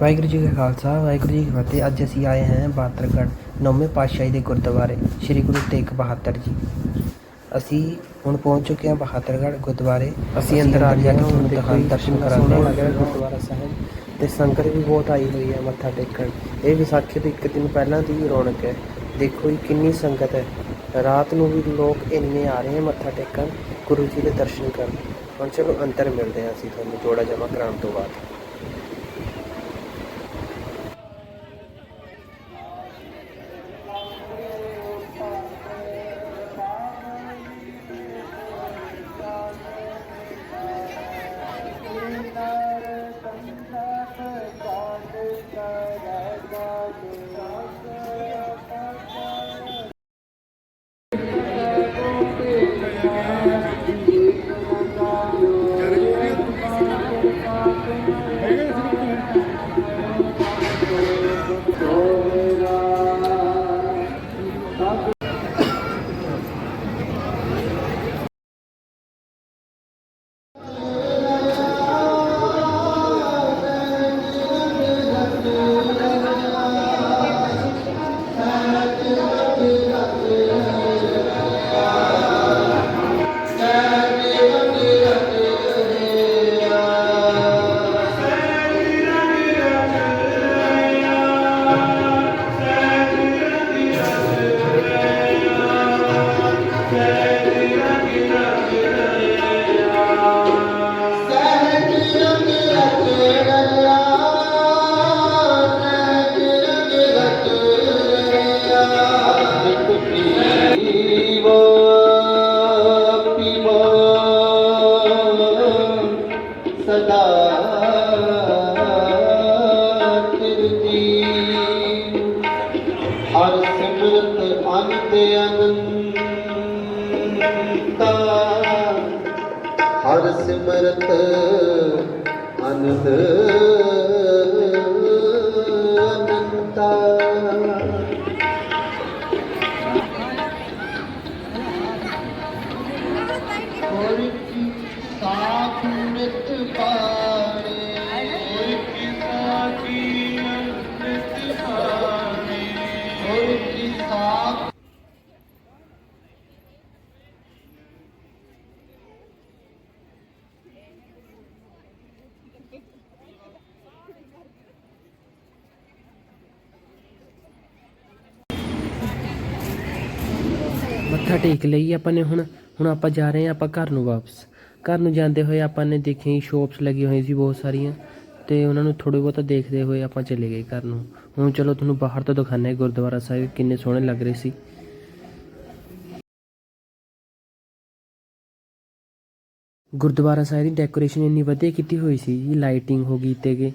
ਵਾਹਿਗੁਰੂ ਜੀ ਕਾ ਖਾਲਸਾ ਵਾਹਿਗੁਰੂ ਜੀ ਕੀ ਫਤਿਹ। ਅੱਜ ਅਸੀਂ ਆਏ ਹਾਂ ਬਾਤਰਗੜ੍ਹ ਨੌਵੇਂ ਪਾਤਸ਼ਾਹੀ ਦੇ ਗੁਰਦੁਆਰੇ ਸ੍ਰੀ ਗੁਰੂ ਤੇਗ ਬਹਾਦਰ ਜੀ। ਅਸੀਂ ਹੁਣ ਪਹੁੰਚ ਚੁੱਕੇ ਹਾਂ ਬਹਾਦਰਗੜ੍ਹ ਗੁਰਦੁਆਰੇ। ਅਸੀਂ ਅੰਦਰ ਆ ਜਾ ਕੇ ਤੁਹਾਨੂੰ ਦਿਖਾਣ ਦਰਸ਼ਨ ਕਰਾਂਗੇ ਗੁਰਦੁਆਰਾ ਸਾਹਿਬ ਤੇ ਸੰਗਤ ਵੀ ਬਹੁਤ ਆਈ ਹੋਈ ਹੈ ਮੱਥਾ ਟੇਕਣ। ਇਹ ਵਿਸਾਖੀ ਤੋਂ ਇੱਕ ਦਿਨ ਪਹਿਲਾਂ ਦੀ ਰੌਣਕ ਹੈ। ਦੇਖੋ ਜੀ ਕਿੰਨੀ ਸੰਗਤ ਹੈ। ਰਾਤ ਨੂੰ ਵੀ ਲੋਕ ਇੰਨੇ ਆ ਰਹੇ ਹੈ ਮੱਥਾ ਟੇਕਣ ਗੁਰੂ ਜੀ ਦੇ ਦਰਸ਼ਨ ਕਰਨ। ਹੁਣ ਚਲੋ ਅੰਦਰ ਮਿਲਦੇ ਹਾਂ ਅਸੀਂ ਤੁਹਾਨੂੰ ਜੋੜਾ ਜਮਾ ਕਰਾਉਣ ਤੋਂ ਬਾਅਦ। ਹਰ ਸਿਮਰਤ ਅਨੰਦ ਅਨੰਤਾ ਹਰ ਸਿਮਰਤ ਅਨੰਦ ਅਨੰਤਾ ਹੋਰ ਸਾਥ ਮਿਤ ਪਾਰੇ ਮੱਥਾ ਟੇਕ ਲਈ ਆਪਾਂ ਨੇ ਹੁਣ ਹੁਣ ਆਪਾਂ ਜਾ ਰਹੇ ਹਾਂ ਆਪਾਂ ਘਰ ਨੂੰ ਵਾਪਸ। ਘਰ ਨੂੰ ਜਾਂਦੇ ਹੋਏ ਆਪਾਂ ਨੇ ਦੇਖੀ ਸ਼ੋਪਸ ਲੱਗੀ ਹੋਈ ਸੀ ਬਹੁਤ ਸਾਰੀਆਂ, ਤੇ ਉਹਨਾਂ ਨੂੰ ਥੋੜੇ ਬਹੁਤਾ ਦੇਖਦੇ ਹੋਏ ਆਪਾਂ ਚਲੇ ਗਏ ਘਰ ਨੂੰ। ਹੁਣ ਚਲੋ ਤੁਹਾਨੂੰ ਬਾਹਰ ਤੋਂ ਦਿਖਾਉਂਦੇ ਗੁਰਦੁਆਰਾ ਸਾਹਿਬ ਕਿੰਨੇ ਸੋਹਣੇ ਲੱਗ ਰਹੇ ਸੀ। ਗੁਰਦੁਆਰਾ ਸਾਹਿਬ ਦੀ ਡੈਕੋਰੇਸ਼ਨ ਇੰਨੀ ਵਧੀਆ ਕੀਤੀ ਹੋਈ ਸੀ ਜੀ ਲਾਈਟਿੰਗ ਹੋ ਗਈ ਤੇ ਕਿ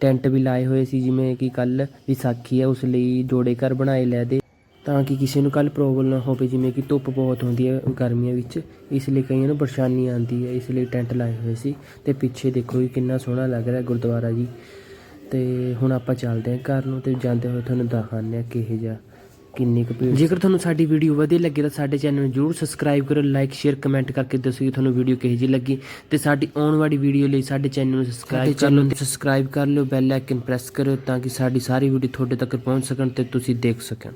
ਟੈਂਟ ਵੀ ਲਾਏ ਹੋਏ ਸੀ ਜਿਵੇਂ ਕਿ ਕੱਲ ਵਿਸਾਖੀ ਹੈ ਉਸ ਲਈ ਜੋੜੇ ਘਰ ਬਣਾਏ ਲੈ ਦੇ। ਤਾਂ ਕਿ ਕਿਸੇ ਨੂੰ ਕੱਲ ਪ੍ਰੋਬਲਮ ਨਾ ਹੋਵੇ ਜਿਵੇਂ ਕਿ ਧੁੱਪ ਬਹੁਤ ਹੁੰਦੀ ਹੈ ਗਰਮੀਆਂ ਵਿੱਚ ਇਸ ਲਈ ਕਈਆਂ ਨੂੰ ਪਰੇਸ਼ਾਨੀ ਆਉਂਦੀ ਹੈ ਇਸ ਲਈ ਟੈਂਟ ਲਾਏ ਹੋਏ ਸੀ। ਤੇ ਪਿੱਛੇ ਦੇਖੋ ਜੀ ਕਿੰਨਾ ਸੋਹਣਾ ਲੱਗ ਰਿਹਾ ਗੁਰਦੁਆਰਾ ਜੀ। ਤੇ ਹੁਣ ਆਪਾਂ ਚੱਲਦੇ ਹਾਂ ਘਰ ਨੂੰ ਤੇ ਜਾਂਦੇ ਹੋਏ ਤੁਹਾਨੂੰ ਦਿਖਾਉਂਦੇ ਹਾਂ ਕਿਹੋ ਜਿਹਾ ਕਿੰਨੀ ਕੁ ਭੀੜ ਜੇਕਰ ਤੁਹਾਨੂੰ ਸਾਡੀ ਵੀਡੀਓ ਵਧੀਆ ਲੱਗੇ ਤਾਂ ਸਾਡੇ ਚੈਨਲ ਨੂੰ ਜਰੂਰ ਸਬਸਕ੍ਰਾਈਬ ਕਰੋ ਲਾਈਕ ਸ਼ੇਅਰ ਕਮੈਂਟ ਕਰਕੇ ਦੱਸੋ ਕਿ ਤੁਹਾਨੂੰ ਵੀਡੀਓ ਕਿਹੋ ਜਿਹੀ ਲੱਗੀ। ਤੇ ਸਾਡੀ ਆਉਣ ਵਾਲੀ ਵੀਡੀਓ ਲਈ ਸਾਡੇ ਚੈਨਲ ਨੂੰ ਸਬਸਕ੍ਰਾਈਬ ਕਰ ਲਓ ਸਬਸਕ੍ਰਾਈਬ ਕਰ ਲਿਓ ਬੈਲ ਆਈਕਨ ਪ੍ਰੈਸ ਕਰੋ ਤਾਂ ਕਿ ਸਾਡੀ ਸਾਰੀ ਵੀਡੀਓ ਤੁਹਾਡੇ ਤੱਕ ਪਹੁੰਚ ਸਕਣ ਤੇ ਤੁਸੀਂ ਦੇਖ ਸਕਣ।